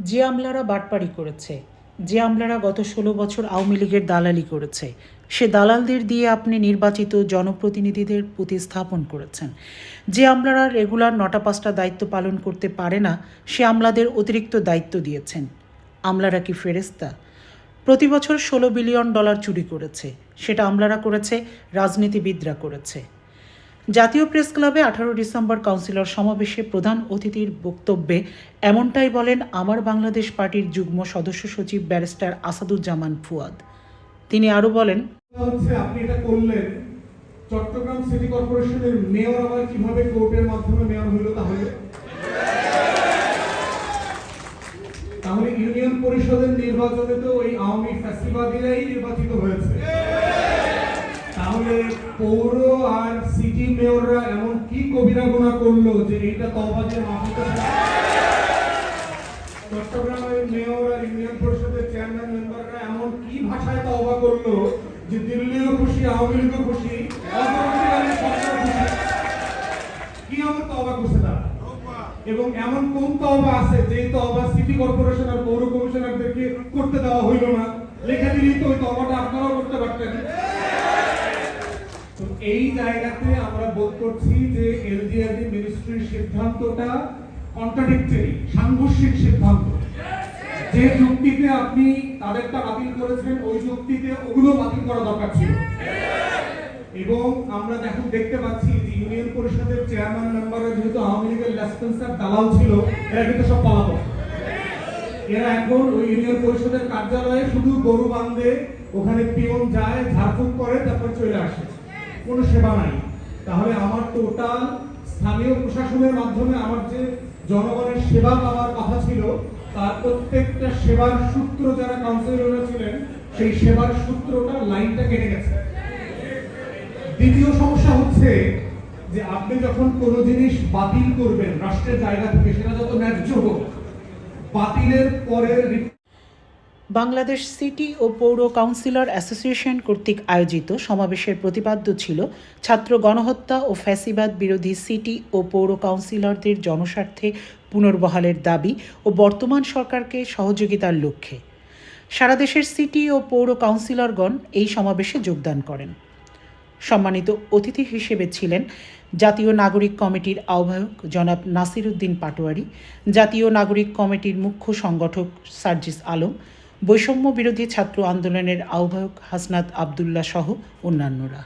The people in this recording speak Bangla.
যে আমলারা বাটপাড়ি করেছে, যে আমলারা গত ষোলো বছর আওয়ামী লীগের দালালি করেছে, সে দালালদের দিয়ে আপনি নির্বাচিত জনপ্রতিনিধিদের প্রতিস্থাপন করেছেন। যে আমলারা রেগুলার নটা পাঁচটা দায়িত্ব পালন করতে পারে না, সে আমলাদের অতিরিক্ত দায়িত্ব দিয়েছেন। আমলারা কি ফেরেস্তা প্রতি বছর ষোলো বিলিয়ন ডলার চুরি করেছে। সেটা আমলারা করেছে, রাজনীতিবিদরা করেছে। জাতীয় প্রেস ক্লাবে আঠারো ডিসেম্বর কাউন্সিলর সমাবেশে প্রধান অতিথির বক্তব্যে এমনটাই বলেন আমার বাংলাদেশ পার্টির যুগ্ম সদস্য সচিব ব্যারিস্টার আসাদুজ্জামান ফুয়াদ। তিনি আরও বলেন, হচ্ছে আপনি এটা করলেন। চট্টগ্রাম সিটি কর্পোরেশনের মেয়র আবার কীভাবে কোর্টের মাধ্যমে মেয়র হইল তাহলে? তাহলে ইউনিয়ন পরিষদের নির্বাচনে তো ওই আওয়ামী ফ্যাসিবাদীরাই নির্বাচিত হয়েছে। তাহলে পৌর আর সিটি মেয়ররা এমন কি কবিরা গুণা করল যে এইটা তহবাজের মাফিতে চট্টগ্রামের মেয়র আর ইউনিয়ন পরিষদের চেয়ারম্যান মেম্বাররা এমন কি ভাষায় তওবা করল যে দিল্লিও খুশি, আওয়ামী লীগও খুশি কি এমন তওবা করছে তারা? এবং এমন কোন তওবা আছে যে তওবা সিটি কর্পোরেশন আর পৌর কমিশনারদেরকে করতে দেওয়া হইল না? লেখা দিলেই তো ওই তওবাটা আপনারাও করতে পারতেন তো এই জায়গাতে আমরা বোধ করছি যে এলজিআরডি মিনিস্ট্রির সিদ্ধান্তটা কন্ট্রাডিক্টরি সাংঘর্ষিক সিদ্ধান্ত। যে যুক্তিতে আপনি তাদেরটা বাতিল করেছেন, ওই যুক্তিতে ওগুলো বাতিল করা দরকার ছিল। এবং আমরা এখন দেখতে পাচ্ছি যে ইউনিয়ন পরিষদের চেয়ারম্যান মেম্বাররা যেহেতু আওয়ামী লীগের লেসপেন্সার দালাল ছিল, এরা কিন্তু সব পলাতক। এরা এখন ওই ইউনিয়ন পরিষদের কার্যালয়ে শুধু গরু বান্ধে ওখানে পিয়ন যায়, ঝাড়ফুঁক করে, তারপর চলে আসে। কোনো সেবা নাই। তাহলে আমার টোটাল স্থানীয় প্রশাসনের মাধ্যমে আমার যে জনগণের সেবা পাওয়ার কথা ছিল, তার প্রত্যেকটা সেবার সূত্র যারা কাউন্সিলররা ছিলেন, সেই সেবার সূত্রটা লাইনটা কেটে গেছে। দ্বিতীয় সমস্যা হচ্ছে যে আপনি যখন কোনো জিনিস বাতিল করবেন, রাষ্ট্রের জায়গা থেকে, সেটা যত ন্যায্য হোক, বাতিলের পরের বাংলাদেশ সিটি ও পৌর কাউন্সিলর অ্যাসোসিয়েশন কর্তৃক আয়োজিত সমাবেশের প্রতিপাদ্য ছিল, ছাত্র গণহত্যা ও ফ্যাসিবাদ বিরোধী সিটি ও পৌর কাউন্সিলরদের জনস্বার্থে পুনর্বহালের দাবি ও বর্তমান সরকারকে সহযোগিতার লক্ষ্যে। সারা দেশের সিটি ও পৌর কাউন্সিলরগণ এই সমাবেশে যোগদান করেন। সম্মানিত অতিথি হিসেবে ছিলেন জাতীয় নাগরিক কমিটির আহ্বায়ক জনাব নাসির উদ্দিন পাটোয়ারি, জাতীয় নাগরিক কমিটির মুখ্য সংগঠক সার্জিস আলম বৈষম্য বিরোধী ছাত্র আন্দোলনের আহ্বায়ক হাসনাত আবদুল্লাহ সহ অন্যান্যরা।